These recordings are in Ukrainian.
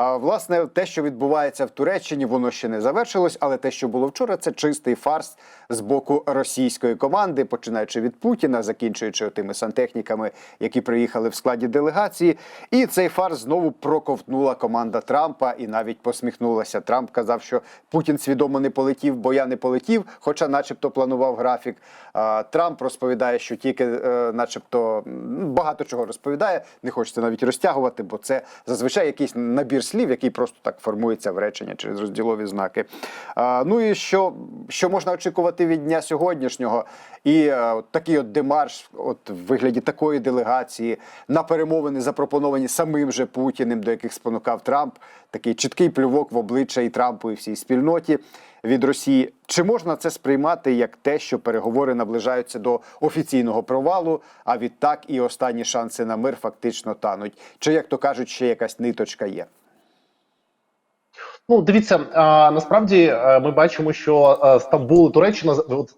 Власне, те, що відбувається в Туреччині, воно ще не завершилось, але те, що було вчора, це чистий фарс з боку російської команди, починаючи від Путіна, закінчуючи тими сантехніками, які приїхали в складі делегації. І цей фарс знову проковтнула команда Трампа і навіть посміхнулася. Трамп казав, що Путін свідомо не полетів, бо я не полетів, хоча, начебто, планував графік. Трамп розповідає, що тільки, е, начебто, багато чого розповідає. Не хочеться навіть розтягувати, бо це зазвичай якийсь набір слів, який просто так формується в речення через розділові знаки. А, ну і що, що можна очікувати від дня сьогоднішнього? І е, от такий от демарш, от в вигляді такої делегації на перемовини запропоновані самим же Путіним, до яких спонукав Трамп, такий чіткий плювок в обличчя і Трампу, і всій спільноті від Росії. Чи можна це сприймати як те, що переговори наближаються до офіційного провалу, а відтак і останні шанси на мир фактично тануть? Чи як то кажуть, ще якась ниточка є? Ну, дивіться, а, насправді е, ми бачимо, що е, Стамбул і Туреччина от,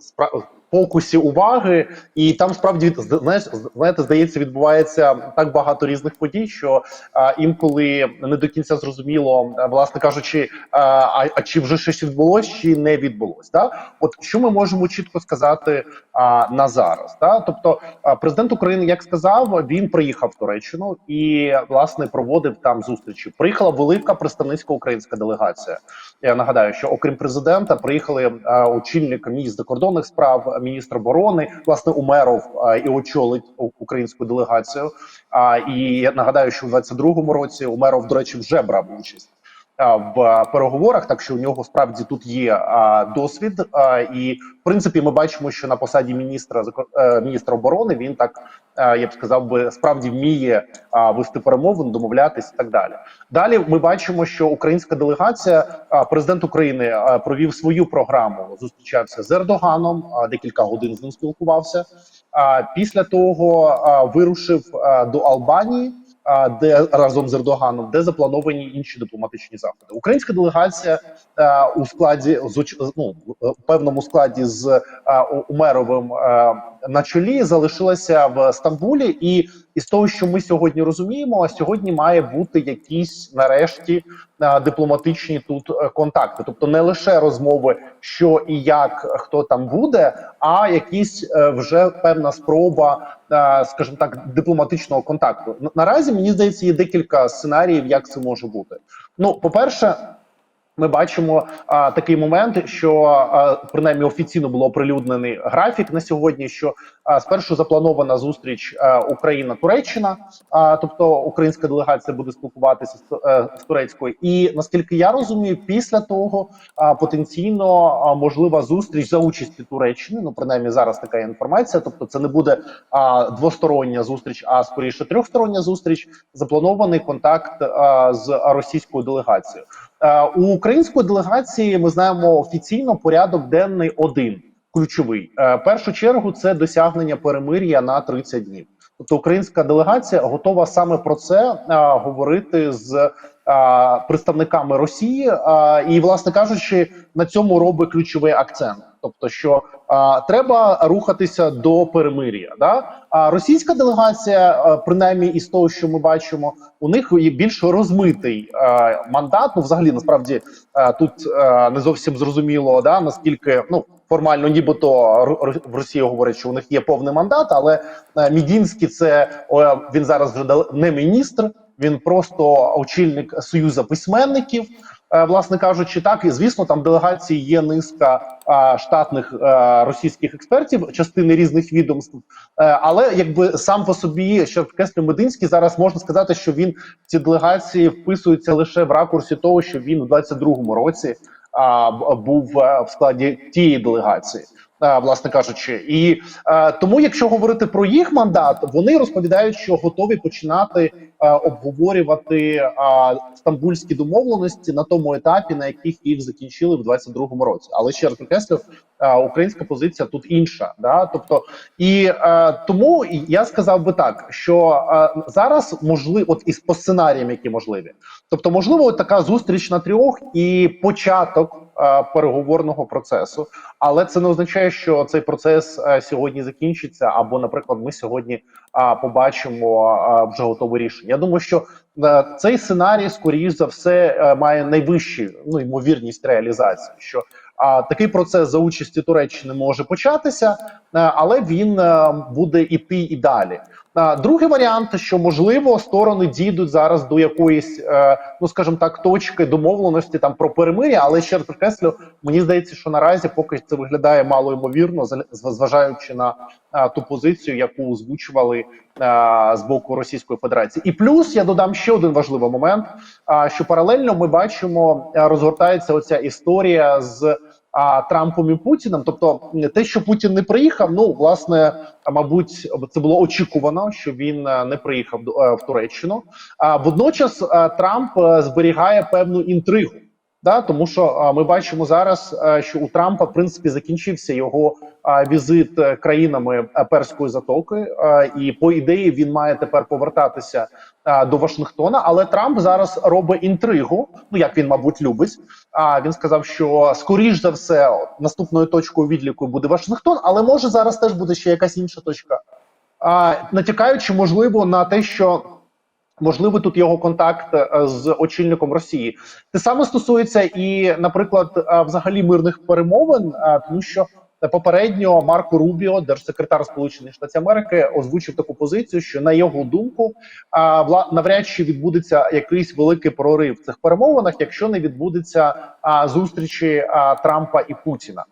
фокусі уваги, і там справді знаєш, знаєте, здається, відбувається так багато різних подій, що а, інколи не до кінця зрозуміло, власне кажучи, а, а, чи вже щось відбулось, чи не відбулось. Да? От що ми можемо чітко сказати а, на зараз? Да? Тобто, президент України, як сказав, він приїхав в Туреччину і власне проводив там зустрічі. Приїхала велика представницька українська делегація. Я нагадаю, що окрім президента приїхали а, очільник міністр закордонних справ, міністр оборони, власне, Умеров і очолить українську делегацію. І я нагадаю, що в 22-му році Умеров, до речі, вже брав участь. В переговорах, так що у нього справді тут є а, досвід, а, і в принципі ми бачимо, що на посаді міністра е, міністра оборони він так е, я б сказав би справді вміє вести перемовини, домовлятись і так далі. Далі ми бачимо, що українська делегація, президент України провів свою програму, зустрічався з Ердоганом, декілька годин з ним спілкувався. Після того вирушив до Албанії. Де разом з Ердоганом, де заплановані інші дипломатичні заходи, українська делегація а, у складі з ну, в певному складі з У- Умеровим а, на чолі залишилася в Стамбулі, і із того, що ми сьогодні розуміємо, сьогодні має бути якісь нарешті дипломатичні тут е, контакти, тобто не лише розмови, що і як хто там буде, а якісь е, вже певна спроба, е, скажімо так, дипломатичного контакту. Наразі мені здається, є декілька сценаріїв, як це може бути. Ну, по перше. Ми бачимо а, такий момент, що а, принаймні офіційно було оприлюднений графік на сьогодні. Що а, спершу запланована зустріч Україна-Туреччина, а, тобто українська делегація буде спілкуватися з, е, з турецькою. І наскільки я розумію, після того а, потенційно а, можлива зустріч за участі Туреччини. Ну принаймні зараз така інформація. Тобто, це не буде а, двостороння зустріч, а скоріше трьохстороння зустріч. Запланований контакт а, з російською делегацією. Е, У української делегації ми знаємо офіційно порядок денний один ключовий. Е, першу чергу це досягнення перемир'я на 30 днів. Тобто українська делегація готова саме про це а, говорити з а, представниками Росії, а, і, власне кажучи, на цьому робить ключовий акцент. Тобто, що а, треба рухатися до перемир'я. Да? А російська делегація, а, принаймні із того, що ми бачимо, у них є більш розмитий а, мандат. Ну, взагалі, насправді а, тут а, не зовсім зрозуміло, да наскільки ну формально, нібито в Росії говорять, що у них є повний мандат, але Мідінський це він зараз вже не міністр, він просто очільник союзу письменників. Е, власне кажучи, так і звісно, там делегації є низка а, штатних а, російських експертів, частини різних відомств. Е, але якби сам по собі ще Кеслер Мединський зараз можна сказати, що він ці делегації вписується лише в ракурсі того, що він у 22-му році а, був е, в складі тієї делегації. Е, Власне кажучи, і е, тому, якщо говорити про їх мандат, вони розповідають, що готові починати е, обговорювати стамбульські домовленості на тому етапі, на яких їх закінчили в 22-му році. Але ще раз підкреслю, українська позиція тут інша. Да? Тобто, і тому я сказав би так, що зараз можливо, от із по сценаріям, які можливі, тобто, можливо, от така зустріч на трьох і початок переговорного процесу, але це не означає, що цей процес е, сьогодні закінчиться, або, наприклад, ми сьогодні е, побачимо е, вже готове рішення. Я думаю, що е, цей сценарій, скоріш за все, е, має найвищу ну ймовірність реалізації. Що а такий процес за участі Туреччини може початися, е, але він е, буде іти і далі. Другий варіант, що можливо сторони дійдуть зараз до якоїсь, е, ну скажімо так, точки домовленості там про перемир'я, але ще раз підкреслю, мені здається, що наразі поки це виглядає мало ймовірно, зважаючи на е, ту позицію, яку озвучували е, з боку Російської Федерації. І плюс я додам ще один важливий момент: що паралельно ми бачимо, розгортається оця історія з а, Трампом і Путіним. Тобто, те, що Путін не приїхав, ну власне, мабуть, це було очікувано, що він е, не приїхав е, в Туреччину. А водночас е, Трамп зберігає певну інтригу. Да, тому що а, ми бачимо зараз, е, що у Трампа в принципі закінчився його а, візит е, країнами Перської затоки, е, і по ідеї він має тепер повертатися е, до Вашингтона. Але Трамп зараз робить інтригу. Ну як він, мабуть, любить. А він сказав, що скоріш за все наступною точкою відліку буде Вашингтон, але може зараз теж буде ще якась інша точка. А, натякаючи, можливо, на те, що можливо тут його контакт е, з очільником Росії. Те саме стосується і, наприклад, е, взагалі мирних перемовин, е, тому що попередньо Марко Рубіо, держсекретар Сполучених Штатів Америки, озвучив таку позицію, що на його думку навряд чи відбудеться якийсь великий прорив в цих перемовинах, якщо не відбудеться зустрічі Трампа і Путіна.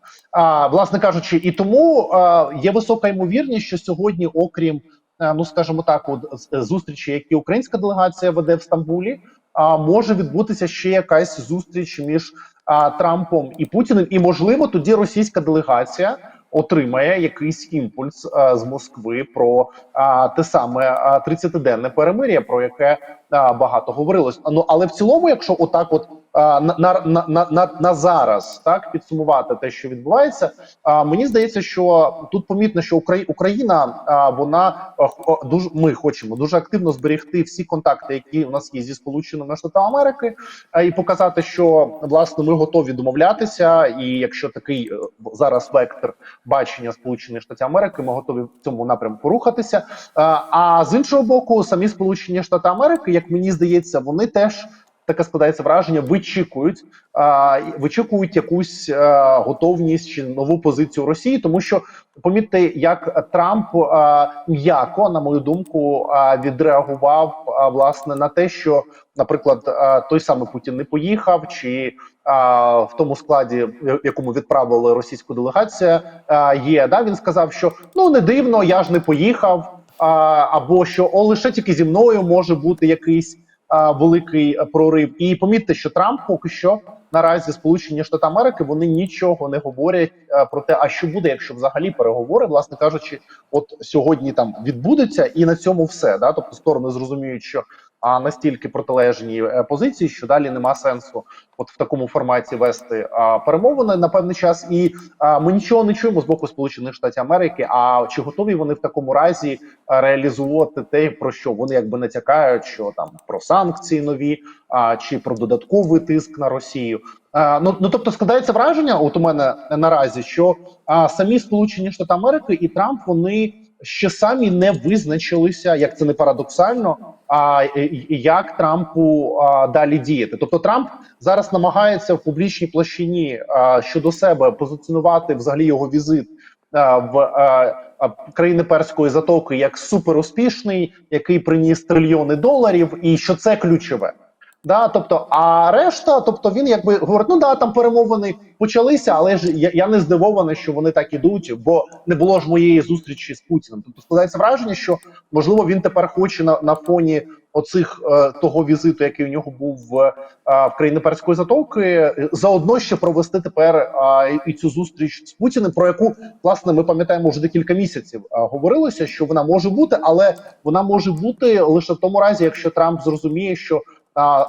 Власне кажучи, і тому є висока ймовірність, що сьогодні, окрім ну скажімо так, от зустрічі, які українська делегація веде в Стамбулі, а може відбутися ще якась зустріч між а, Трампом і Путіним, і можливо тоді російська делегація отримає якийсь імпульс а, з Москви про а, те саме а, 30-денне перемир'я, про яке а, багато говорилось. Ну але в цілому, якщо отак, от на, на, на, на, на, зараз так підсумувати те, що відбувається, а, мені здається, що тут помітно, що Украї- Україна а, вона а, дуже ми хочемо дуже активно зберегти всі контакти, які у нас є зі сполученими Штатами Америки, а, і показати, що власне ми готові домовлятися. І якщо такий е, зараз вектор бачення Сполучених Штатів Америки, ми готові в цьому напрямку рухатися. А, а з іншого боку, самі Сполучені Штати Америки, як мені здається, вони теж. Таке складається враження, вичікують, а, вичікують якусь а, готовність чи нову позицію Росії, тому що помітьте, як Трамп а, м'яко, на мою думку, а, відреагував а, власне на те, що, наприклад, а, той самий Путін не поїхав, чи а, в тому складі, в якому відправили російську делегацію, є. Да, він сказав, що ну не дивно, я ж не поїхав, а, або що о, лише тільки зі мною може бути якийсь великий е, прорив. І помітьте, що Трамп поки що наразі Сполучені Штати Америки вони нічого не говорять е, про те, а що буде, якщо взагалі переговори, власне кажучи, от сьогодні там відбудуться, і на цьому все. Да? Тобто сторони зрозуміють, що а настільки протилежні е, позиції, що далі нема сенсу, от в такому форматі вести а, перемовини на певний час. І а, ми нічого не чуємо з боку Сполучених Штатів Америки. А чи готові вони в такому разі реалізувати те, про що вони якби натякають, що там про санкції нові, а, чи про додатковий тиск на Росію? А, ну, ну тобто складається враження, от у мене наразі, що а, самі Сполучені Штати Америки і Трамп вони ще самі не визначилися, як це не парадоксально. А як Трампу а, далі діяти? Тобто Трамп зараз намагається в публічній площині а, щодо себе позиціонувати взагалі його візит а, в а, країни перської затоки як суперуспішний, який приніс трильйони доларів, і що це ключове. Да, тобто, а решта, тобто він якби говорить: ну да, там перемовини почалися, але ж я, я не здивований, що вони так ідуть, бо не було ж моєї зустрічі з Путіним. Тобто складається враження, що можливо він тепер хоче на, на фоні оцих е, того візиту, який у нього був в, е, в країни перської затоки, е, заодно ще провести тепер е, і цю зустріч з Путіним, про яку власне ми пам'ятаємо вже декілька місяців. е, говорилося, що вона може бути, але вона може бути лише в тому разі, якщо Трамп зрозуміє, що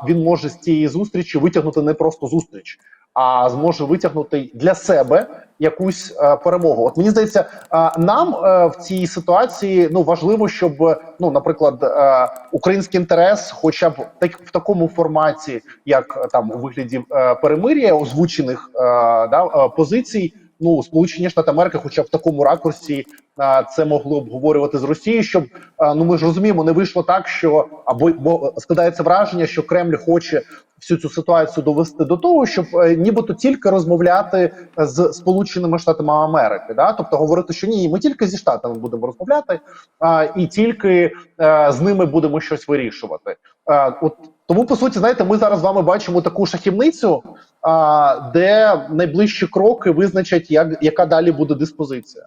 він може з цієї зустрічі витягнути не просто зустріч, а зможе витягнути для себе якусь е, перемогу. От мені здається, е, нам е, в цій ситуації ну важливо, щоб ну, наприклад, український інтерес, хоча б так в такому форматі, як там у вигляді перемир'я озвучених да, позицій. Ну, Сполучені Штати Америки, хоча в такому ракурсі, це могло обговорювати з Росією, щоб ну ми ж розуміємо, не вийшло так, що або бо складається враження, що Кремль хоче всю цю ситуацію довести до того, щоб е, нібито тільки розмовляти з Сполученими Штатами Америки, да, тобто говорити, що ні, ми тільки зі штатами будемо розмовляти, а, і тільки е, з ними будемо щось вирішувати. Е, от тому, по суті, знаєте, ми зараз з вами бачимо таку шахівницю, а, де найближчі кроки визначать, як яка далі буде диспозиція.